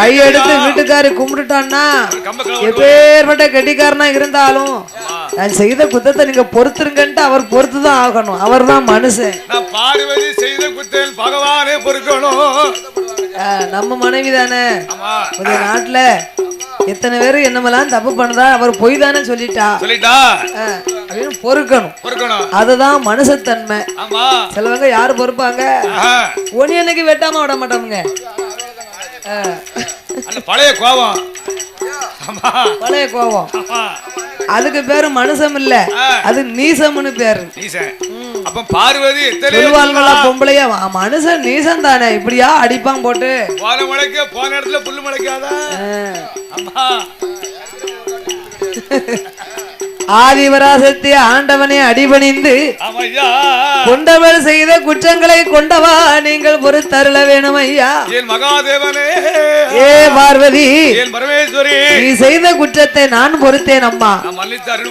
கையெடுத்து? வீட்டுக்காரி கும்பிட்டுட்டான்னா. எப்பேற்பட்ட கெட்டிக்காரனா இருந்தாலும் நான் செய்த குத்தத்தை நீங்க பொறுத்துருங்கன்ட்டு அவர் பொறுத்து தான் ஆகணும் அவர் தான் மனுஷன் செய்த குத்தல் பகவானே பொறுக்கணும். நம்ம மனைவி தானே. ஒரு நாட்டுல எத்தனை பேர் என்னமெல்லாம் தப்பு பண்ணதா அவர் பொய் தானே சொல்லிட்டா. சொல்லிட்டா? அப்படின்னு பொறுக்கணும். பொறுக்கணும். அதுதான் மனுஷத்தன்மை. சிலவங்க யாரு பொறுப்பாங்க? ஆஹா. ஒனி அன்னைக்கு வெட்டாம விட மாட்டோமுங்க. ஆ, அந்த பழைய கோபம். பழைய கோபம். அதுக்கு பேரு மனுஷம் இல்ல. அது நீசம்னு பேரு. அப்ப பார்வதி சொல்வாள்களா பொம்பளையா? மனுஷன் நீசம் தானே இப்படியா அடிப்பான் போட்டு. போன முளைக்க போன இடத்துல புல்லு முளைக்காதா? ஆதிவராசத்தை ஆண்டவனை அடிபணிந்து கொண்டவள் செய்த குற்றங்களை கொண்டவா நீங்கள் பொறுத்தருள வேணும் ஐயா மகாதேவனே? ஏ பார்வதி நீ செய்த குற்றத்தை நான் பொறுத்தேன் அம்மா.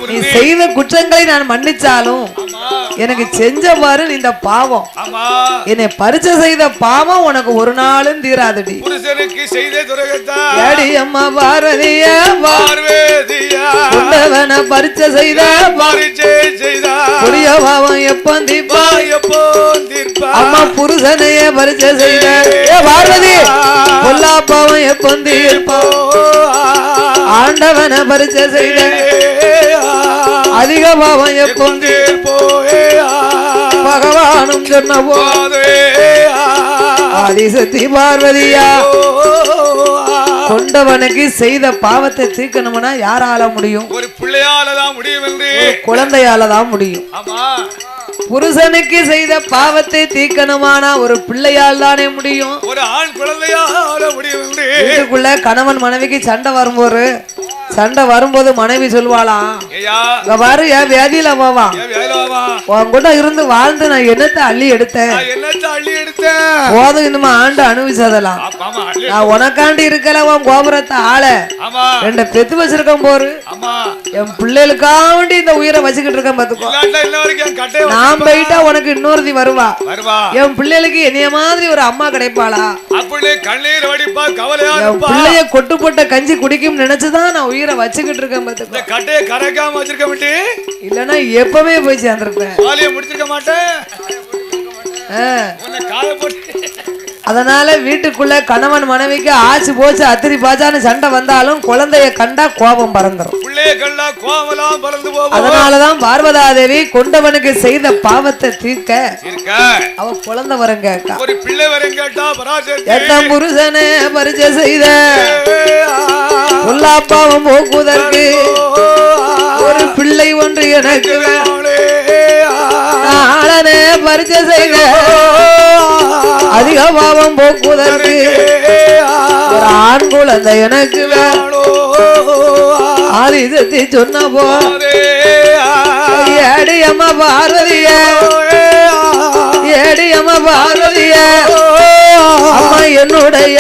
நீ செய்த குற்றங்களை நான் மன்னிச்சாலும் எனக்கு செஞ்ச பாரு இந்த பாவம். என்னை பரிச்சை செய்த பாவம் உனக்கு ஒரு நாளும் தீராதடி. புருஷனுக்கு செய்த துரகத்தா? ஏடி அம்மா பார்வதிய பார்வேதியா? பரிச்சை செய்த பரிச்சை செய்தா? புரிய பாவம் எப்போ தீப்பா எப்போ தீர்ப்பா? அம்மா புருஷனையே பரிச்சை செய்த. ஏ பார்வதி பொல்லா பாவம் எப்போ தீர்ப்பா? ஆண்டவன பரிச்சை செய்த. அதிக பாவம் எப்போ பகவானும் சொன்னபோ ஆதிசக்தி பார்வதியா? கொண்டவனுக்கு செய்த பாவத்தை தீர்க்கணும்னா யாரால முடியும்? ஒரு பிள்ளையாலதான் முடியும் என்று குழந்தையால தான் முடியும் புருஷனுக்கு செய்த பாவத்தை தீர்க்கணுமானா ஒரு பிள்ளையால் தானே முடியும். ஒரு ஆண் குழந்தையால முடியும் வீட்டுக்குள்ள கணவன் மனைவிக்கு சண்டை வரும்போது சண்டை வரும்போது மனைவி சொல்வாளாம் இங்க பாரு என் வியாதியில போவா ஏன் வேலாமா உன் கூட இருந்து வாழ்ந்து நான் என்னத்தை அள்ளி எடுத்தேன்? போதும் இனிமே ஆண்டு அனுபவிச்சதெல்லாம் நான் உனக்காண்டி இருக்கல உன் கோபுரத்தை ஆள. ரெண்ட பெத்து வச்சிருக்கேன் போரு. என் பிள்ளைகளுக்காண்டி இந்த உயிரை வச்சுக்கிட்டு இருக்கேன் பாத்துக்கோ. நான் போயிட்டா உனக்கு இன்னொருத்தி வருவா. என் பிள்ளைகளுக்கு என்னைய மாதிரி ஒரு அம்மா கிடைப்பாளா? பிள்ளைய கொட்டு போட்ட கஞ்சி குடிக்கும் நினைச்சுதான் நான் உயிரை வச்சுக்கிட்டு இருக்கேன் பாத்துக்கோ. கட்டையை கரைக்காம வச்சிருக்க மாட்டி இல்லைன்னா எப்பவே போய் சேர்ந்திருப்பேன். வாலியை முடிச்சிருக்க மாட்டேன். காய போட்டு அதனால வீட்டுக்குள்ள கணவன் மனைவிக்கு ஆச்சு போச்சு அத்திரி பாச்சான்னு சண்டை வந்தாலும் குழந்தைய கண்டா கோபம் பறந்துரும். அதனாலதான் பார்வதாதேவி கொண்டவனுக்கு செய்த பாவத்தை தீர்க்க அவ குழந்தை வரம் கேட்டா. எத்தம் புருஷனே பரிச்சை செய்த? பாவம் போக்குவதற்கு ஒரு பிள்ளை ஒன்று எனக்கு. பரிச்சை செய்த. அதிக பாவம் போக்குவதற்கு ஒரு ஆண் குழந்தை எனக்கு ஆதிசத்தி சொன்ன போ ஏடி அம்மா பாரதிய ஏடி அம்மா பார்வதிய. அம்மா என்னுடைய.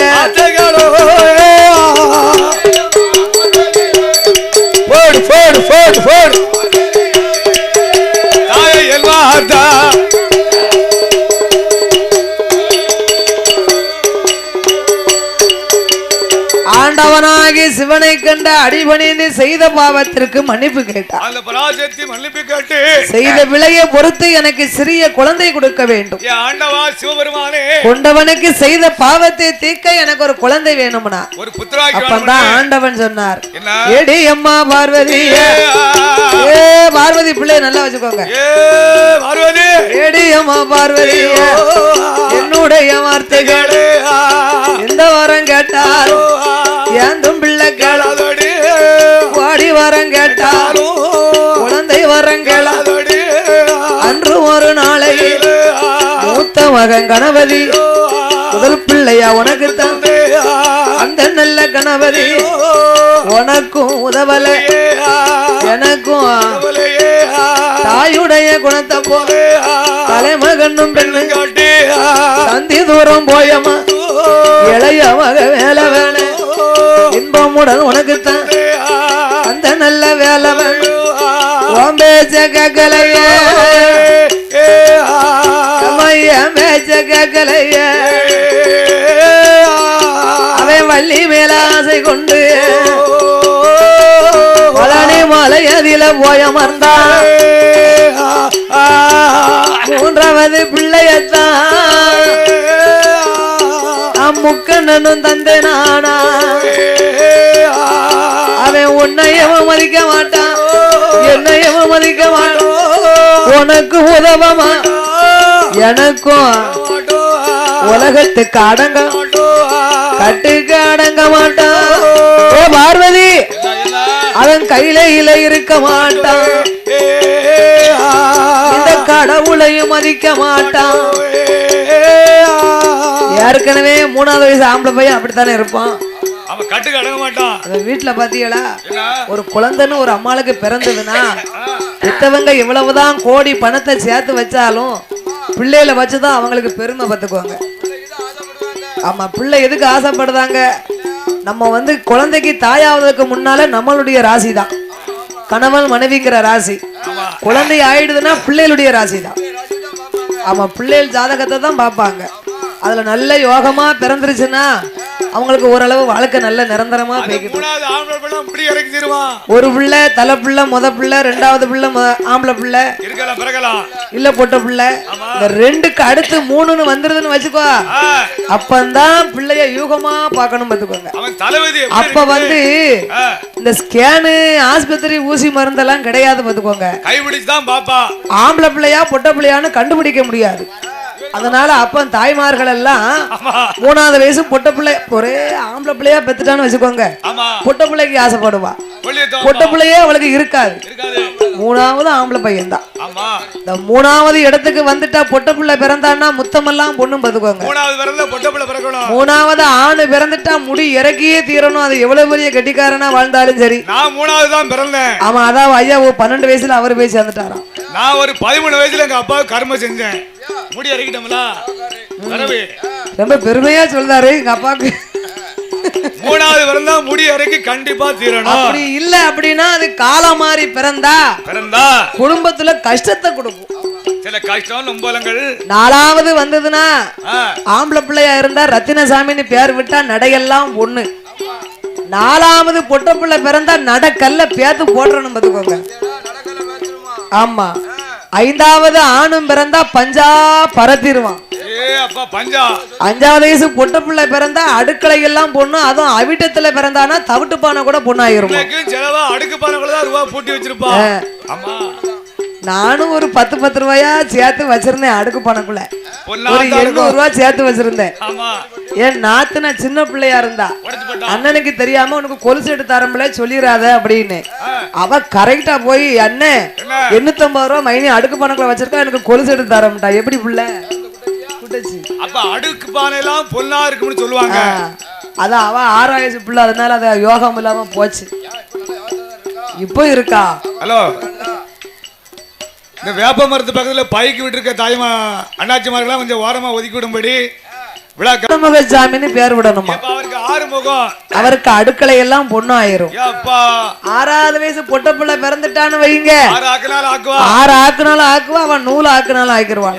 சிவனை கண்ட அடிபணிந்து செய்த பாவத்திற்கு மன்னிப்பு கேட்டார். பராசக்தி மன்னிப்பு கேட்டு செய்த விலையை பொறுத்து எனக்கு சிறிய குழந்தை கொடுக்க வேண்டும். என் ஆண்டவா சிவபெருமானே. கொண்டவனுக்கு செய்த பாவத்தை தீர்க்க எனக்கு ஒரு குழந்தை வேணும்னா. ஒரு அப்பந்தான் ஆண்டவன் சொன்னார். ஏடி அம்மா பார்வதி ஏ பார்வதி பிள்ளைய நல்லா வச்சுக்கோங்க. ஏடி அம்மா பார்வதி என்னுடைய வார்த்தைகள் எந்த வரம் கேட்டால் ஏந்தும் பிள்ளை வரம் கேட்டால் குழந்தை வரம் கேள அன்று ஒரு நாளை மூத்த மகன் கணபதி. முதல் பிள்ளையா உனக்கு தான் அந்த நல்ல கணபதி. உனக்கும் உதவல. எனக்கும் தாயுடைய குணத்தை போல தலைமகனும் பெண்ணு. தந்தி தூரம் போயமா இளைய மக வேலை வேலை இன்பமுடன் உனக்கு உன் பேச்ச கேட்கலையே அம்மா, என் பேச்ச கேட்கலையே கொண்டு பழனி மலை அதில போய் அமர்ந்தான். மூன்றாவது பிள்ளையத்தான். அம்முக்கண்ணனும் தந்தை நானா அவன் உன்னையவன் மதிக்க மாட்டான்? என்னையவன் மதிக்க மாட்டான்? உனக்கு உதவமா? எனக்கும் உலகத்துக்கு அடங்க கட்டுக்கு அடங்க மாட்டான். ஓ பார்வதி அவன் கையில இல இருக்க மாட்டான். இந்த கடவுளையும் மதிக்க மாட்டான். ஏற்கனவே மூணாவது வயசு ஆம்பளை பையன் அப்படித்தானே இருப்பான். அவன் கட்டுக்கு அடங்க மாட்டான் அவன் வீட்டுல பாத்தீங்களா? ஒரு குழந்தைன்னு ஒரு அம்மாளுக்கு பிறந்ததுன்னா பெத்தவங்க எவ்வளவுதான் கோடி பணத்தை சேர்த்து வச்சாலும் பிள்ளைகளை வச்சுதான் அவங்களுக்கு பெருமை பார்த்துக்குவாங்க ஆமா பிள்ளை எதுக்கு ஆசைப்படுதாங்க? நம்ம வந்து குழந்தைக்கு தாயாவதுக்கு முன்னால நம்மளுடைய ராசி தான் கணவன் மனைவிங்கிற ராசி. குழந்தை ஆயிடுதுன்னா பிள்ளைகளுடைய ராசி தான் ஆமா பிள்ளைகள் ஜாதகத்தை தான் பார்ப்பாங்க. அதுல நல்ல யோகமா பிறந்துருச்சுன்னா அவங்களுக்கு ஓரளவு வாழ்க்கை நல்ல நிரந்தரமா போய்கிட்டு ஒரு பிள்ளை தலை பிள்ளை முத பிள்ளை ரெண்டாவது பிள்ளை ஆம்பளை பிள்ளை. இல்ல பொட்ட பிள்ளை. இந்த ரெண்டுக்கு அடுத்து மூணுன்னு வந்துருதுன்னு வச்சுக்கோ. அப்பந்தான் பிள்ளைய யூகமா பார்க்கணும் பார்த்துக்கோங்க. அப்ப வந்து இந்த ஸ்கேனு ஆஸ்பத்திரி ஊசி மருந்தெல்லாம் கிடையாது பார்த்துக்கோங்க. கைபிடிச்சு தான் பாப்பா. ஆம்பளை பிள்ளையா பொட்ட பிள்ளையான்னு கண்டுபிடிக்க முடியாது. அதனால அப்பன் தாய்மார்கள் எல்லாம் மூணாவது வயசு பொட்ட பிள்ளை ஒரே ஆம்பளை பிள்ளையா பெத்துட்டான்னு வச்சுக்கோங்க. பொட்ட பிள்ளைக்கு ஆசைப்படுவா. பொட்ட பிள்ளையே அவளுக்கு இருக்காது. மூணாவது ஆம்பளை பையன் தான் இந்த மூணாவது இடத்துக்கு வந்துட்டா பொட்ட பிள்ளை பிறந்தான்னா முத்தமெல்லாம் பொண்ணும் பார்த்துக்கோங்க மூணாவது ஆணு பிறந்துட்டா முடி இறக்கியே தீரணும். அது எவ்வளவு பெரிய கெட்டிக்காரனா வாழ்ந்தாலும் சரி. நான் மூணாவது தான் பிறந்தேன். ஆமா அதான் ஐயா பன்னெண்டு வயசுல அவர் போய் சேர்ந்துட்டாராம். நான் ஒரு பதிமூணு வயசுல எங்க அப்பாவுக்கு கர்மம் செஞ்சேன். முடி இறக்கிட்டோம்ல வரவு. ரொம்ப பெருமையா சொல்றாரு எங்க அப்பாவுக்கு. மூணாவது பிறந்தா முடி இறக்கி கண்டிப்பா தீரணும். அப்படி இல்ல அப்படின்னா அது காலம் மாறி பிறந்தா பிறந்தா. குடும்பத்துல கஷ்டத்தை கொடுக்கும். சில கஷ்டம் நொம்பலங்கள். நாலாவது வந்ததுன்னா ஆம்பளை பிள்ளையா இருந்தா ரத்தினசாமின்னு பேர் விட்டா நடையெல்லாம் ஒண்ணு. நாலாவது பொட்ட பிள்ளை பிறந்தா நடக்கல்ல பேத்து போட்டுறணும் பார்த்துக்கோங்க ஆமா. ஐந்தாவது ஆணும் பிறந்தா பஞ்சா பரத்திடுவான் அஞ்சாவது வயசு பொட்ட பிள்ளை பிறந்தா அடுக்களை எல்லாம் பொண்ணு அதுவும் அவிட்டத்துல பிறந்தானா தவிட்டு பானை கூட பொண்ணாயிருமா அடுக்கு பானைக்குள்ள தான் ரூபா பூட்டி வச்சிருப்பா. ஆமா நானும் ஒரு பத்து பத்து ரூபாயா சேர்த்து வச்சிருந்தேன் அடுக்கு பானைக்குள்ள பொண்ணா ஒரு எண்ணூறு ரூபாய் சேர்த்து வச்சிருந்தேன். என் நாத்துனா சின்ன பிள்ளையா இருந்தா. அண்ணனுக்கு தெரியாம உனக்கு கொலுசு எடுத்து தரம்பில்ல சொல்லிடாத அப்படின்னு. அவ கரெக்டா போய் அண்ணன் என்ன? எண்ணூத்தம்பது ரூபா மைனி அடுக்கு பணக்குள்ள வச்சிருக்கா எனக்கு கொலுசு எடுத்து தரம்ட்டா எப்படி புள்ள? அப்ப அடுக்கு பானை எல்லாம் பொண்ணா இருக்கும்னு சொல்லுவாங்க. அதான் அவ வயசு புள்ள அதனால அது யோகம் இல்லாம போச்சு. இப்போ இருக்கா? ஹலோ. இந்த வேப்ப மரத்து பக்கத்துல பைக்கு விட்டுருக்க தாய்மா அண்ணாச்சிமார்கள்லாம் கொஞ்சம் ஓரமா ஒதுக்கி விடும்படி விழா க- கண்ணமுக சாமின்னு பேர் விடணுமா? அவருக்கு ஆறு முகம். அவருக்கு அடுக்களை எல்லாம் பொண்ணு ஆயிரும். ஆறாவது வயசு பொட்ட பிள்ளை பிறந்துட்டான்னு வைங்க ஆறு ஆக்குனாலும் ஆக்குவா. அவன் நூல் ஆக்குனாலும் ஆக்கிருவான்.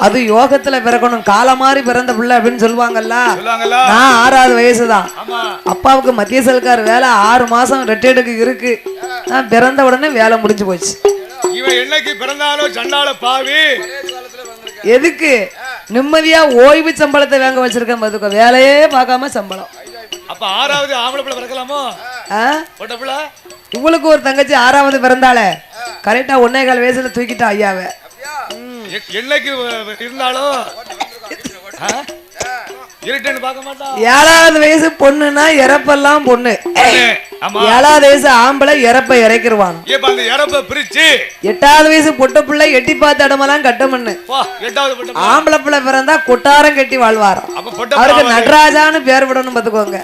அது யோகத்துல பிறக்கணும். கால மாதிரி பிறந்த பிள்ளை அப்படின்னு சொல்லுவாங்கல்ல? நான் ஆறாவது வயசுதான். அப்பாவுக்கு மத்திய சர்க்கார் வேலை ஆறு மாசம் ரெட்டேடுக்கு இருக்கு. நான் பிறந்த உடனே வேலை முடிஞ்சு போச்சு. இவன் என்னைக்கு பிறந்தாலும் சண்டால பாவி. எதுக்கு? நிம்மதியா ஓய்வு சம்பளத்தை வாங்க வச்சிருக்கேன் பாத்துக்கோ. வேலையே பார்க்காம சம்பளம். அப்ப ஆறாவது ஆம்பளை பிள்ளை பிறக்கலாமோ? பொட்ட பிள்ளை? இவளுக்கு ஒரு தங்கச்சி ஆறாவது பிறந்தாளே கரெக்டா ஒன்னே கால் வயசுல தூக்கிட்டா ஐயாவை. என்னைக்கு இருந்தாலும் ஏழாவது வயசு பொண்ணுன்னா இறப்பெல்லாம் பொண்ணு. ஏழாவது வயசு ஆம்பளை இறப்ப பிரிச்சு. எட்டாவது வயசு பொட்ட பிள்ளை எட்டி பார்த்த இடமெல்லாம் பொட்ட பிள்ளை. ஆம்பளை பிள்ளை பிறந்தா கொட்டாரம் கட்டி வாழ்வாராம். அவருக்கு நடராஜான்னு பேர் விடணும் பாத்துக்கோங்க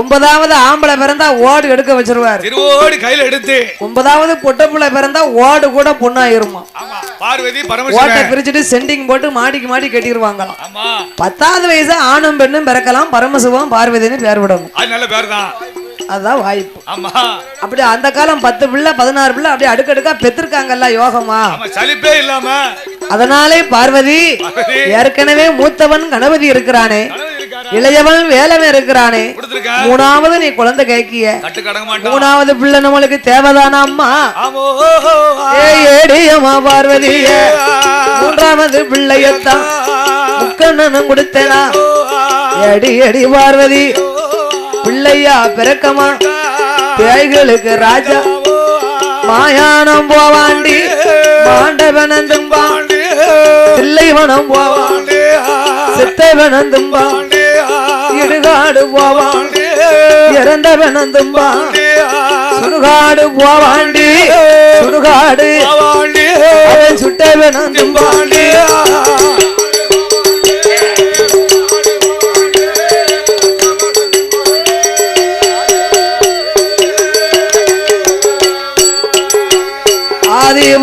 ஒன்பதாவது ஆம்பளை பிறந்தா ஓடு எடுக்க வச்சிருவாரு. திருவோடி கையில எடுத்து. ஒன்பதாவது பொட்ட பிள்ளை பிறந்தா ஓடு கூட பொண்ணாயிருமா? பார்வதி ஓட்டை பிரிச்சுட்டு சென்டிங் போட்டு மாடிக்கு மாடி கட்டிடுவாங்களாம். பத்தாவது வயசு ஆணும் பெண்ணும் பிறக்கலாம் பரமசிவம் பார்வதின்னு பேர் விடணும் அது நல்ல பேர் தான் அதுதான் வாய்ப்பு. ஆமா. அப்படி அந்த காலம் பத்து பிள்ளை பதினாறு பிள்ளை அப்படியே அடுக்கடுக்கா பெற்றிருக்காங்கல்ல யோகமா? சலிப்பே இல்லாம. அதனாலே பார்வதி ஏற்கனவே மூத்தவன் கணபதி இருக்கிறானே. இளையவன் வேலவன் இருக்கிறானே. மூணாவது நீ குழந்தை கேக்கிய. மூணாவது பிள்ளை நம்மளுக்கு தேவைதானா அம்மா? ஏடியம்மா பார்வதிய. மூன்றாவது பிள்ளையத்தான். கண்ணனும் கொடுத்தனா? அடி அடி பார்வதி. பிள்ளையா பிறக்கமா? பேய்களுக்கு ராஜா. மாயானம் போவாண்டி பாண்டவனந்தும் பிள்ளைவனம் தில்லைவனம் போவான் சித்தவனம் தும்பான் இடுகாடு போவாண்டி இறந்தவனந்தும் சுடுகாடு போவாண்டி சுடுகாடு. அவன் சுட்டவனம் தும்பான்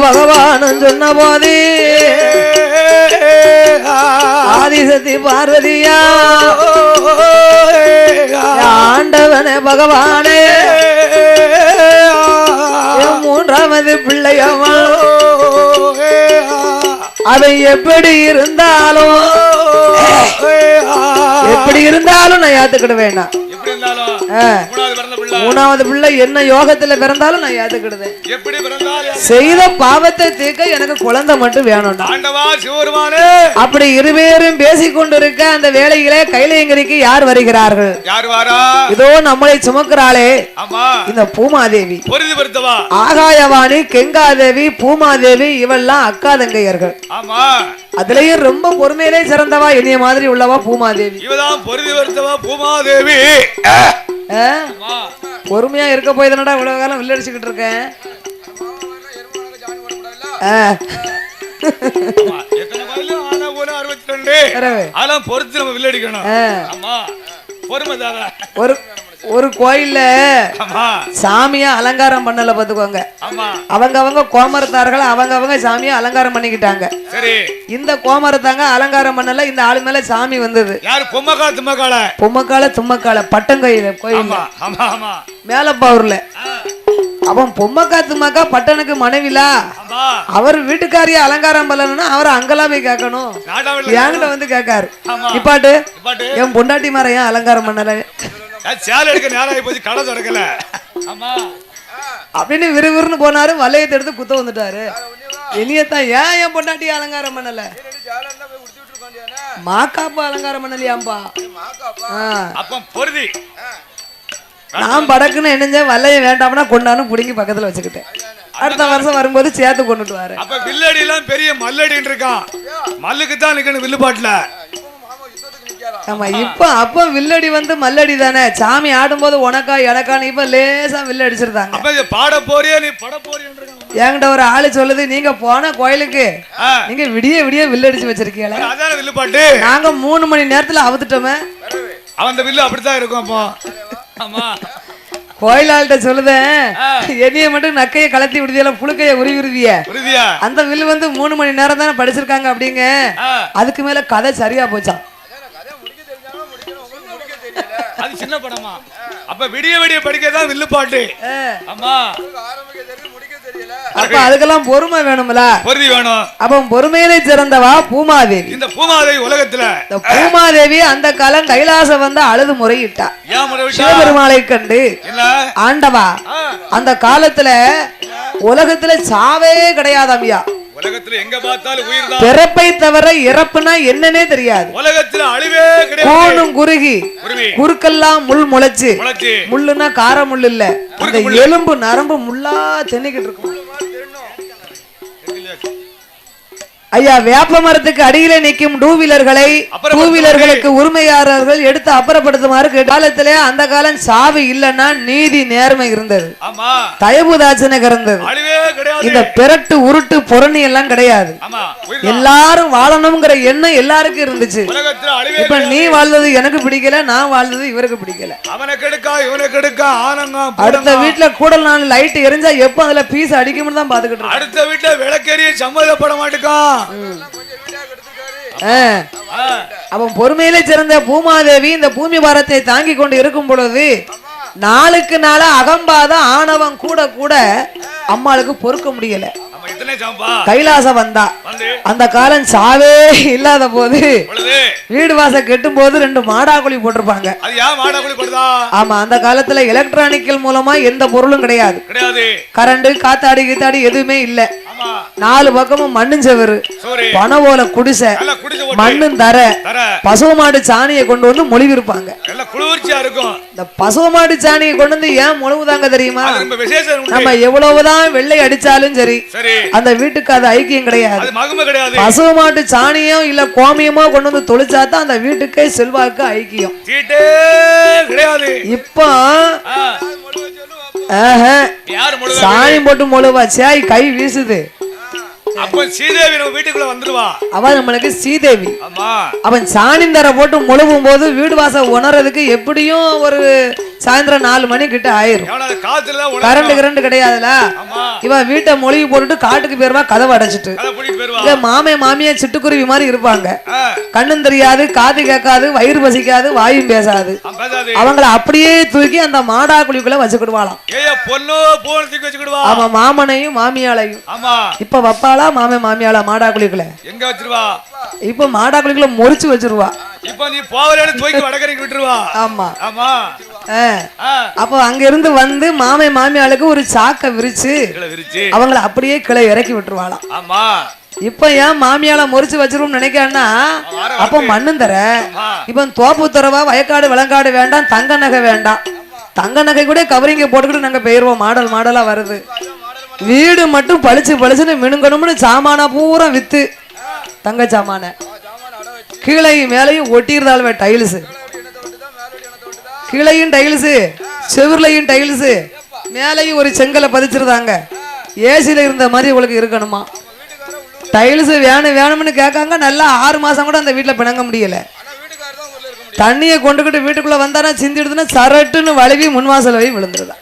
பகவானும் சொன்ன போது. ஆதிசக்தி பார்வதியா? ஆண்டவனே பகவானே. மூன்றாவது பிள்ளையவன் அவன் எப்படி இருந்தாலும் எப்படி இருந்தாலும் நான் ஏத்துக்கிட வேண்டாம். மூணாவது பிள்ளை என்ன யோகத்துல பிறந்தாலும் நான் ஏத்துக்கிடுவேன். செய்த பாவத்தை தீர்க்க எனக்கு குழந்தை மட்டும் சிவருமானே அப்படி இருவேரும் பேசிக் கொண்டிருக்க அந்த வேளையிலே கைலையங்கிரிக்கு யார் வருகிறார்கள்? யார் வாரா? இதோ நம்மளை சுமக்கிறாளே. ஆமா இந்த பூமாதேவி. ஆகாயவாணி கெங்காதேவி பூமாதேவி இவெல்லாம் அக்கா தங்கையர்கள். ஆமா. அதுலயும் ரொம்ப பொறுமையிலே சிறந்தவா இனிய மாதிரி உள்ளவா பூமாதேவி. இவதான் பொருதி பூமாதேவி. பொறுமையா இருக்க போய் தானடா இவ்வளவு காலம் வில்லடிச்சுக்கிட்டு இருக்கேன். பொறுத்து நம்ம வில்லடிக்கணும் பொறுமை ஒரு கோயில்ல சாமியா அலங்காரம் பண்ணல பாத்துக்கோங்க அவங்க அவங்க கோமரத்தார்கள் அவங்க அவங்க சாமியை அலங்காரம் பண்ணிக்கிட்டாங்க. இந்த கோமரத்தாங்க அலங்காரம் பண்ணல இந்த ஆளு மேல சாமி வந்தது. யாரு? பொம்மக்கா தும்மக்கால பொம்மக்கால தும்மக்கால பட்டங்கையில கோயில் மேலப்பாவூர்ல அவன் பொம்மக்கா தும்மக்கா பட்டனுக்கு மனைவிலா? அவர் வீட்டுக்காரிய அலங்காரம் பண்ணலன்னா அவரை அங்கெல்லாம் போய் கேட்கணும். என்கிட்ட வந்து கேட்காரு. இப்பாட்டு பாட்டு என் பொண்டாட்டி மார ஏன் அலங்காரம் பண்ணல? சேலை எடுக்க நேரம் ஆகி போச்சு கடை திறக்கல. ஆமா. அப்படின்னு விறுவிறுன்னு போனாரு வளையத்தை எடுத்து குத்த வந்துட்டாரு. இனியத்தான் ஏன் என் பொண்டாட்டி அலங்காரம் பண்ணல? மாக்காப்பா அலங்காரம் பண்ணலையாம்பா. அப்ப பொருதி. நான் படக்குன்னு என்னஞ்சேன் வல்லையும் வேண்டாம்னா கொண்டான்னு புடுங்கி பக்கத்துல வச்சுக்கிட்டேன். அடுத்த வருஷம் வரும்போது சேர்த்து கொண்டுட்டு வாரு அப்ப வில்லடி எல்லாம் பெரிய மல்லடின்னு இருக்கான். மல்லுக்கு தான் நிக்கணும் வில்லுப்பாட்டுல ஆமா இப்ப அப்ப வில்லடி வந்து மல்லடி தானே? சாமி ஆடும்போது உனக்கா எனக்கான்னு இப்ப லேசா வில்லு அடிச்சிருந்தாங்க. பாட போறியா நீ பட இருக்கான். என்கிட்ட ஒரு ஆளு சொல்லுது நீங்க போன கோயிலுக்கு நீங்க விடிய விடிய வில்லு அடிச்சு வச்சிருக்கீங்களே? அதான வில்லுப்பாட்டு நாங்க மூணு மணி நேரத்துல அவுத்துட்டோமே. அந்த வில்லு அப்படித்தான் இருக்கும் அப்போ. ஆமா. கோயிலாள்கிட்ட சொல்லுதேன். என்னைய மட்டும் நக்கைய கலத்தி விடுதியில புழுக்கைய உருவி விடுவிய உறுதியா அந்த வில்லு வந்து மூணு மணி நேரம் தானே படிச்சிருக்காங்க அப்படிங்க. அதுக்கு மேல கதை சரியா போச்சாம் அது சின்ன படமா? அப்ப விடிய விடிய படிக்கதான் வில்லுப்பாட்டு. ஆமா அப்ப அதுக்கெல்லாம் பொறுமை வேணும்ல? பொருதி வேணும். அப்ப பொறுமையிலே சிறந்தவா பூமாதேவி? இந்த பூமாதை உலகத்துல. இந்த பூமாதேவி அந்த காலம் கைலாசம் வந்து அழுது முறையிட்டா. சிவபெருமாளை கண்டு என்ன? ஆண்டவா அந்த காலத்துல உலகத்துல சாவே கிடையாதாமியா உலகத்துல எங்க பார்த்தாலும் உயிர் தான். பிறப்பை தவிர இறப்புனா என்னன்னே தெரியாது. உலகத்துல அழிவே கிடையாது. கோணும் குறுகி. குறுக்கெல்லாம் முள் முளைச்சு. முளைச்சு. முள்ளுனா கார முள் இல்ல. அந்த எலும்பு நரம்பு முள்ளா தென்னிக்கிட்டு இருக்கும். ஐயா வேப்ப மரத்துக்கு அடியிலே நிற்கும் டூ வீலர்களை டூ. வீலர்களுக்கு உரிமையாளர்கள் எடுத்து அப்புறப்படுத்துமாறு காலத்திலே அந்த காலம் சாவு இல்லைன்னா நீதி நேர்மை இருந்தது. தயபுதாச்சனை இருந்தது இந்த பிறட்டு உருட்டு பொருணி எல்லாம் கிடையாது. எல்லாரும் வாழணுங்கிற எண்ணம் எல்லாருக்கும் இருந்துச்சு. இப்ப நீ வாழ்ந்தது எனக்கு பிடிக்கல நான் வாழ்ந்தது இவருக்கு பிடிக்கல. அடுத்த. வீட்டுல கூடல் நாள் லைட் எரிஞ்சா எப்ப அதுல பீஸ் அடிக்கும்னு தான் பாத்துக்கிட்டு அடுத்த வீட்டுல விளக்கெரிய சம்மதப்பட. ஆ, அவன் பொறுமையில சிறந்த பூமாதேவி இந்த பூமி பாரத்தை தாங்கி கொண்டு இருக்கும் பொழுது நாளுக்கு நாளா அகம்பாத ஆணவம் கூட கூட அம்மாளுக்கு பொறுக்க முடியல. கைலாசம் வந்தா. அந்த காலம் சாவே இல்லாத போது வீடு வாசல் கெட்டும் போது ரெண்டு மாடாக்குழி போட்டிருப்பாங்க. ஆமா அந்த காலத்துல எலக்ட்ரானிக்கல் மூலமா எந்த பொருளும் கிடையாது. கரண்ட் காத்தாடி கீத்தாடி எதுவுமே இல்ல. நாலு பக்கமும் மண்ணும் செவரு. பனை போல குடிசை மண்ணும் தர தர. பசுவ மாடு சாணியை கொண்டு வந்து மொழிவிருப்பாங்க. இருக்கும். இந்த பசுவ மாடு சாணியை கொண்டு வந்து ஏன் முழுவுதாங்க தெரியுமா? நம்ம எவ்வளவுதான் வெள்ளை அடிச்சாலும் சரி அந்த வீட்டுக்கு அது ஐக்கியம் கிடையாது. அது மகம கிடையாது. பசுவ மாட்டு சாணியோ இல்ல கோமியமோ கொண்டு வந்து தொளிச்சாதான் அந்த வீட்டுக்கே செல்வாக்கு ஐக்கியம். இப்போ சாணி போட்டு மொழுவா சேய் கை வீசுது. அப்ப சீதேவி நம்ம வீட்டுக்குள்ள வந்துருவா. அவ நம்மளுக்கு சீதேவி ஆமா. அவன் சாணிந்தர போட்டு முழுவும் போது வீடு வாசல் உணர்றதுக்கு எப்படியும் ஒரு சாயந்தரம் நாலு மணி கிட்ட ஆயிரும். கரண்ட் கரண்ட் கிடையாதுல. ஆமா. இவன் வீட்டை மொழிவு போட்டுட்டு காட்டுக்கு போயிருவா கதவை அடைச்சிட்டு. இல்ல மாமே மாமியா சிட்டுக்குருவி மாதிரி இருப்பாங்க. கண்ணும் தெரியாது காது கேட்காது வயிறு பசிக்காது வாயும் பேசாது. அவங்கள அப்படியே தூக்கி அந்த மாடா குழிக்குள்ள வச்சுக்கிடுவாளாம். அவன் மாமனையும் மாமியாளையும். ஆமா. இப்ப வப்பாளா மாமே மாமியாளா மாடா குழிக்குள்ள எங்க வச்சிருவா? இப்ப மாடா குழிக்குள்ள முறிச்சு வச்சிருவா. இப்ப நீ போவலேன்னு தூக்கி வடக்கரைக்கு விட்டுருவா. ஆமா. ஆமா. அப்போ அங்க இருந்து வந்து மாமே மாமியாளுக்கு ஒரு சாக்க விரிச்சு அவங்கள அப்படியே கிளை இறக்கி விட்டுருவாளாம். ஆமா. இப்ப ஏன் மாமியால முறிச்சு வச்சிருவோம்னு நினைக்கான்னா அப்போ மண்ணும் தர. இப்ப தோப்பு துறவா வயக்காடு விளங்காடு வேண்டாம் தங்க நகை வேண்டாம். தங்க நகை கூட கவரிங்க போட்டுக்கிட்டு நாங்க போயிருவோம். மாடல் மாடலா வருது. வீடு மட்டும் பளிச்சு பளிச்சுன்னு மினுங்கணும்னு சாமானா பூரா வித்து. தங்க சாமான. கீழையும் மேலையும் ஒட்டியிருந்தாலுமே டைல்ஸு கீழையும் டைல்ஸு செவுர்லையும் டைல்ஸு மேலையும் ஒரு செங்கலை பதிச்சிருந்தாங்க. ஏசியில் இருந்த மாதிரி உங்களுக்கு இருக்கணுமா? டைல்ஸ் வேணும் வேணும்னு கேட்காங்க. நல்லா ஆறு மாசம் கூட அந்த வீட்டில் பிணங்க முடியல. தண்ணியை கொண்டுகிட்டு வீட்டுக்குள்ள வந்தானா சிந்திடுதுன்னா சரட்டுன்னு வழுவி முன்வாசல் வழி விழுந்துருதான்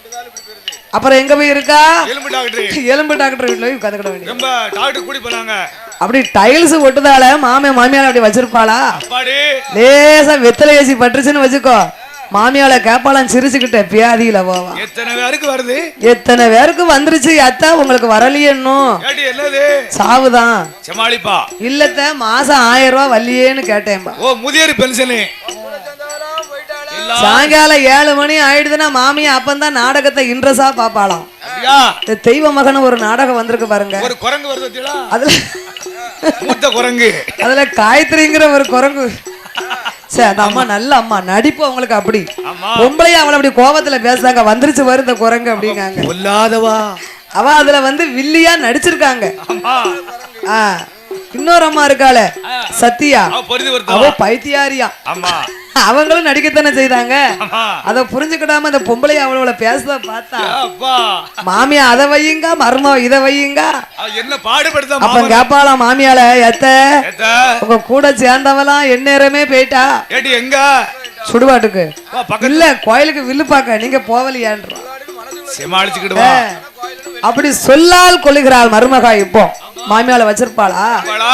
அப்புறம் எங்க போய் இருக்கா? எலும்பு டாக்டர். எலும்பு டாக்டர் வீட்டுல போய் உட்காந்துக்கிட வேண்டியது. ரொம்ப டாக்டர் கூடி போனாங்க. அப்படி டைல்ஸ் ஒட்டுதால மாமே மாமியால அப்படி வச்சிருப்பாளா? லேசா வெத்தலை ஏசி பட்டுச்சுன்னு வச்சுக்கோ. மாமியால கேப்பாலாம் சிரிச்சுக்கிட்ட பியாதியில போவா எத்தனை பேருக்கு வருது? எத்தனை பேருக்கு வந்துருச்சு? அத்தா உங்களுக்கு வரலையே இன்னும். ஏடி என்னது? சாவுதான். சமாளிப்பா. இல்லத்த மாசம் ஆயிரம் ரூபாய் வரலையேன்னு கேட்டேன்பா. ஓ முதியோர் பென்ஷனு. சாயங்காலம் ஏழு மணி ஆயிடுதுன்னா மாமியா அப்பந்தான் நாடகத்தை இன்ட்ரெஸ்டா பாப்பாளாம் தெய்வ மகன் ஒரு நாடகம் வந்திருக்கு பாருங்க. ஒரு குரங்கு வருது? அதுல மூத்த குரங்கு. அதுல காயத்ரிங்கிற ஒரு குரங்கு. சரி அந்த அம்மா நல்ல அம்மா. நடிப்பு அவங்களுக்கு அப்படி. பொம்பளைய அவளை அப்படி கோபத்துல பேசுறாங்க. வந்துருச்சு வரும் இந்த குரங்கு அப்படிங்காங்க அவ அதுல வந்து வில்லியா நடிச்சிருக்காங்க. ஆ. இன்னொரு அம்மா இருக்காளே? சத்யா. அவ பைத்தியாரியா. அவங்களும் நடிக்கத்தானே செய்தாங்க? அத புரிஞ்சுக்கிடாம அந்த பொம்பளைய அவளோட பேசுறத பார்த்தா மாமியா அதை வையுங்க மருமக இதை வையுங்க? என்ன பாடுபடுத்த அப்ப கேப்பாளாம் மாமியால எத்த ஏத்த? உங்க கூட சேர்ந்தவலாம் எந்நேரமே போயிட்டா? எங்க? பக்கத்து இல்ல கோயிலுக்கு வில்லு பார்க்க நீங்க சமாளிச்சுக்கிடுவா. அப்படி சொல்லால் கொள்ளுகிறாள் மருமகா இப்போ. மாமியால வச்சிருப்பாளா? அப்பாடா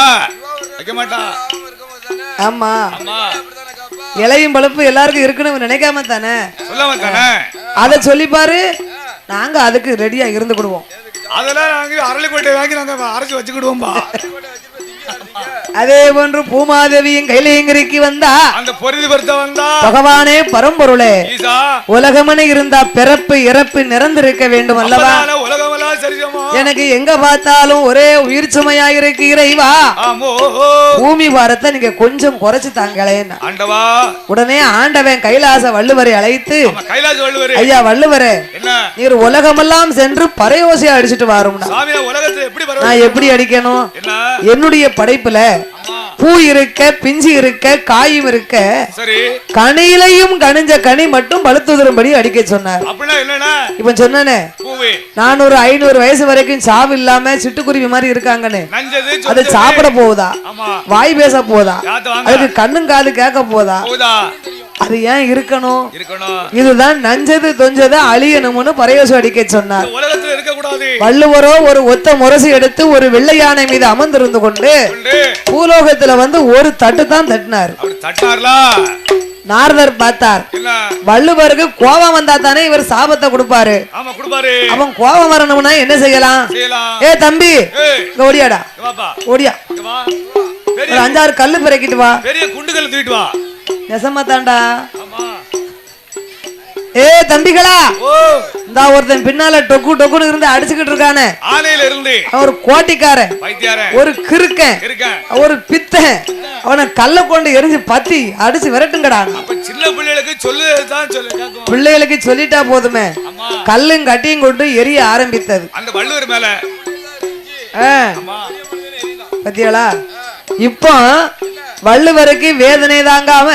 வைக்க மாட்டா. ஆமா. இலையும் பழுப்பு எல்லாருக்கும் இருக்குன்னு நினைக்காம தானே? அதை சொல்லி பாரு. நாங்க அதுக்கு ரெடியா இருந்துக்கிடுவோம். அதெல்லாம் நாங்க அரளிக்கோட்டை வாங்கி நாங்க அரைச்சு வச்சுக்கிடுவோம்பா. அதே போன்று பூமாதேவியும் கைலியங்கிரிக்கு வந்தா. அந்த பொருதி வந்தா. பகவானே பரம்பொருளே. உலகமனு இருந்தா பிறப்பு இறப்பு நிறந்திருக்க வேண்டும் அல்லவா? சரிசமா எனக்கு எங்க பார்த்தாலும் ஒரே உயிர் சுமையா இருக்கு இறைவா. பூமி பாரத்தை நீங்க கொஞ்சம் குறைச்சு தாங்களேன்னு ஆண்டவா. உடனே ஆண்டவன் கைலாச வள்ளுவரை அழைத்து நம்ம கைலாச வள்ளுவரு. ஐயா வள்ளுவரே நீர் உலகமெல்லாம் சென்று பறையோசையா அடிச்சிட்டு பரவ நான் எப்படி அடிக்கணும்? என்ன? என்னுடைய படைப்புல பூ இருக்க பிஞ்சு இருக்க காயும் இருக்க கனியிலையும் கனிஞ்ச கனி மட்டும் பழுத்துதரும்படி அடிக்க சொன்னார். இப்ப சொன்னனே பூவு. நானூறு ஐநூறு வயசு வரைக்கும் சாவு இல்லாம சிட்டுக்குருவி மாதிரி இருக்காங்கன்னு. அது. சாப்பிட போகுதா? வாய் பேச போதா அதுக்கு கண்ணும் காது கேட்க போதா அது ஏன் இருக்கணும்? இதுதான் நஞ்சது தொஞ்சது அழியணும்னு பரையோசு அடிக்க சொன்னார். வள்ளுவரோ ஒரு ஒத்த முரசு எடுத்து ஒரு வெள்ளை யானை மீது அமர்ந்திருந்து கொண்டு பூலோகத்துல வந்து ஒரு தட்டு தான் தட்டினார். நாரதர் பார்த்தார். வள்ளுவருக்கு கோபம் வந்தா தானே இவர் சாபத்தை கொடுப்பாரு. அவன் கோபம் வரணும்னா என்ன செய்யலாம்? ஏ தம்பி ஓடியாடா. ஓடியா. ஒரு அஞ்சாறு கல்லு பிறக்கிட்டு வா. பெரிய குண்டுகள் தூக்கிட்டு வா. நெசமா தாண்டா ஏ தம்பிகளா. இந்த ஒருத்தன் பின்னால டொக்கு டொக்குன்னு இருந்து அடிச்சுக்கிட்டு இருக்கானே. ஆலையில இருந்து ஒரு கோட்டிக்காரன். ஒரு கிறுக்கன். ஒரு பித்தன். அவனை கல்ல கொண்டு எரிஞ்சு பத்தி அடிச்சு விரட்டுங்கடா. சின்ன பிள்ளைகளுக்கு சொல்லு பிள்ளைகளுக்கு சொல்லிட்டா போதுமே. கல்லும் கட்டியும் கொண்டு எரிய ஆரம்பித்தது. அந்த வள்ளுவர் மேல. பத்தியாளா? இப்போ வள்ளுவருக்கு வேதனை தாங்காம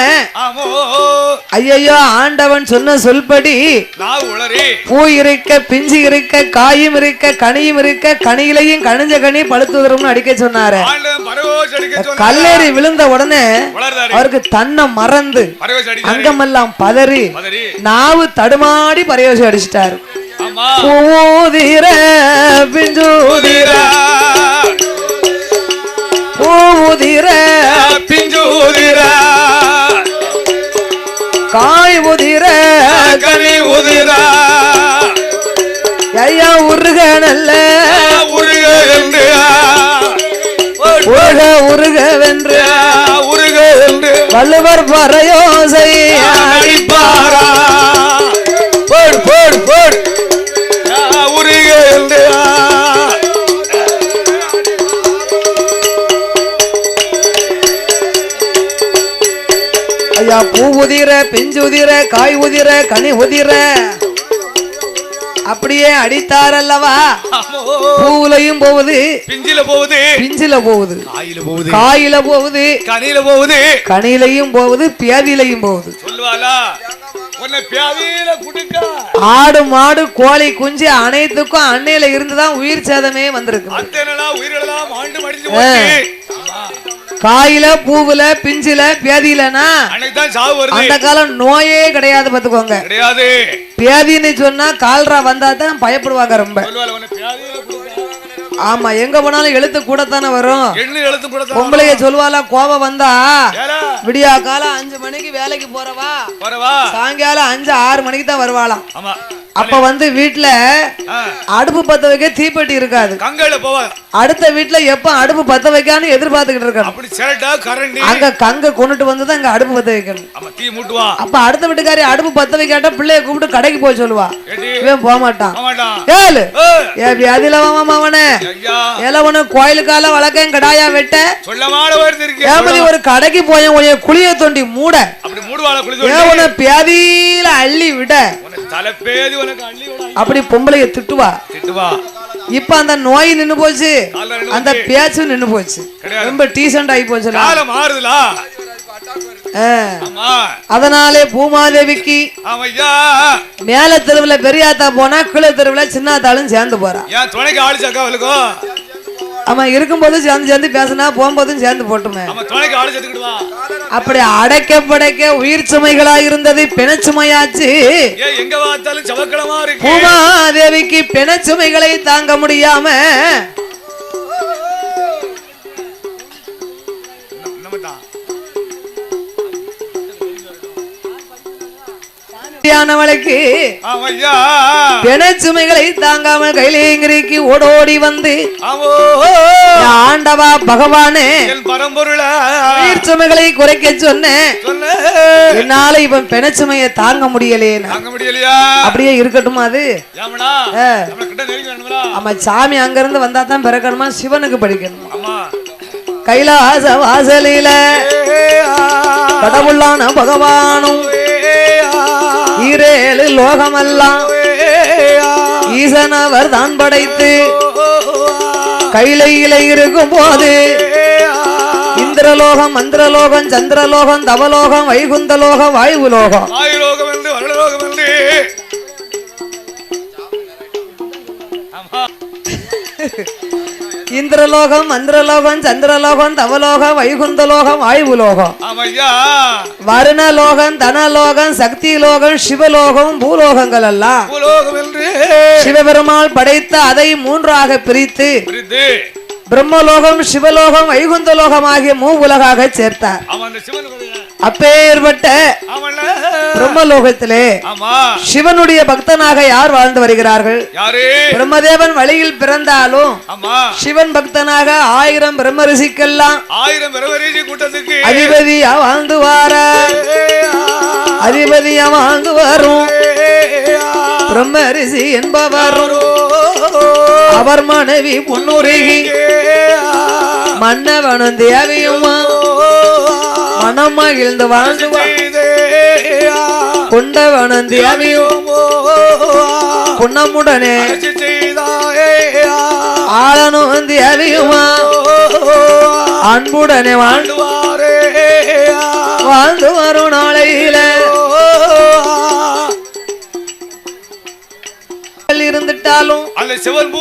ஐயையோ ஆண்டவன் சொன்ன சொல்படி பூ இருக்க பிஞ்சு இருக்க காயும் இருக்க கனியும் இருக்க கனியிலையும் கனிஞ்ச கனி பழுத்துதரும்னு அடிக்க சொன்னாரு. கல்லேறி விழுந்த உடனே அவருக்கு தன்னை மறந்து அங்கமெல்லாம் பதறி நாவு தடுமாடி பரியோசி அடிச்சிட்டாரு. பூதிர பிஞ்சூதிர பூதிர பிஞ்சூதிரா காய் உதிர கனி உதிரா. ஐயா உருக நல்ல உருக என்று. உருக உருக வென்று. உருக என்று. வள்ளுவர் பறையோசை. அடிப்பாரா ஐயா பூ உதிர பிஞ்சு உதிர காய் உதிர கனி உதிர. அப்படியே அடித்தார் அல்லவா பூவுலையும் போகுது. பிஞ்சில போகுது. பிஞ்சில போகுது. காயில போகுது. காயில போகுது. கனியில போகுது. கனிலையும் போகுது பியாதிலையும் போகுது. சொல்லுவாளா? ஆடு மாடு கோழி குஞ்சு அனைத்துக்கும் அன்னையில இருந்துதான் உயிர் சேதமே வந்திருக்கு காயில பூவுல பிஞ்சில வருது. அந்த காலம் நோயே கிடையாது பாத்துக்கோங்க கிடையாது. பியாதின்னு சொன்னா கால்ரா வந்தா தான் பயப்படுவாங்க ரொம்ப. ஆமா எங்க போனாலும் எழுத்து வரும். கூட தான் பொம்பளைய சொல்லுவாளா கோபம் வந்தா? விடியா காலம் அஞ்சு மணிக்கு வேலைக்கு போறவா? சாயங்காலம் அஞ்சு ஆறு மணிக்கு தான் வருவாளாம் அப்ப வந்து வீட்டுல அடுப்பு பத்த வைக்க தீப்பெட்டி இருக்காது. அடுத்த வீட்டுல எப்ப அடுப்பு பத்த வைக்கான்னு எதிர்பார்த்துக்கிட்டு கரண்டி. அங்க கங்க கொண்டுட்டு வந்து தான் இங்க அடுப்பு பத்த வைக்கணும். அப்ப அடுத்த வீட்டுக்காரி அடுப்பு பத்த வைக்காட்டா பிள்ளைய கூப்பிட்டு கடைக்கு போய் சொல்லுவா. இவன் போக மாட்டான். ஏழு. ஏய், ஏ வியாதியில மாமா அவனே. ஐயா. ஏலவனு கோயிலுக்கால வழக்கம் கடாயா வெட்ட. ஏமதி ஒரு கடைக்கு போய் உனைய குளிய தோண்டி மூட. பியாதியில அள்ளி விட. தலைப்பேதி அப்படி பொம்பளைய திட்டுவா? திட்டுவா. இப்ப அந்த நோய் நின்னு போச்சு. அந்த பேச்சும் நின்னு போச்சு. ரொம்ப டீசென்ட் ஆகி மாறுதுலா. ஆமா. அதனாலே பூமாதேவிக்கு மேல தெருவுல பெரியாத்தா போனா கீழே தெருவுல சின்னாத்தாளும் சேர்ந்து போறா. ஆமா இருக்கும்போது சேர்ந்து சேர்ந்து பேசினா போகும்போதும் சேர்ந்து போட்டுமே அப்படி அடைக்க படைக்க உயிர் சுமைகளா இருந்தது பிணச்சுமையாச்சு பூமாதேவிக்கு பிணச்சுமைகளை தாங்க முடியாம ஆனவளுக்கு பிணச்சுமைகளை தாங்காமல் கைலேங்கிரிக்கு ஓடோடி வந்து ஆண்டவா பகவானே. பரம்பொருளா. குறைக்க சொன்னேன் என்னால இவன் பிணச்சுமையை தாங்க முடியலையா? அப்படியே இருக்கட்டுமா அது? ஆமா சாமி அங்க இருந்து வந்தா தான் பிறக்கணுமா? சிவனுக்கு படிக்கணுமா? கைலாச வாசலில கடவுளான பகவானும் ஈரேழு லோகமெல்லாம் ஈசனவர் தான் படைத்து கைலையில இருக்கும் போது இந்திரலோகம் மந்திரலோகம் சந்திரலோகம் தவலோகம் வைகுந்த லோகம் வாயு லோகம் ஆயுலோகம் இந்திரலோகம் மந்திரலோகம் சந்திரலோகம் தவலோகம் வைகுந்தலோகம் ஆமையா. வருணலோகம் தனலோகம் சக்தி லோகம் சிவலோகம் பூலோகங்கள் எல்லாம் சிவபெருமாள் படைத்த அதை மூன்றாக பிரித்து பிரித்து. பிரம்மலோகம் சிவலோகம் வைகுந்தலோகம் ஆகிய மூ உலகாக சேர்த்தார். அப்பேற்பட்ட பிரம்மலோகத்திலே சிவனுடைய பக்தனாக யார் வாழ்ந்து வருகிறார்கள்? யாரு? பிரம்மதேவன் வழியில் பிறந்தாலும் சிவன் பக்தனாக ஆயிரம் பிரம்ம ரிஷிக்கெல்லாம் ஆயிரம் கூட்டத்துக்கு அதிபதியா வாழ்ந்து வார. அதிபதியா வாழ்ந்து வரும். பிரம்ம ரிஷி என்பவர். அவர் மனைவி பொன்னுருகி மன்னவனும் தேவியும்? மனம் மகிழ்ந்து வாழ்ந்து வா- கொண்டவனும் தேவியும் புன்னமுடனே ஆளனும் தேவியுமா அன்புடனே வாழ்ந்து வாழ்ந்து வரும் நாளையில இருந்துட்டாலும் அந்த சிவன்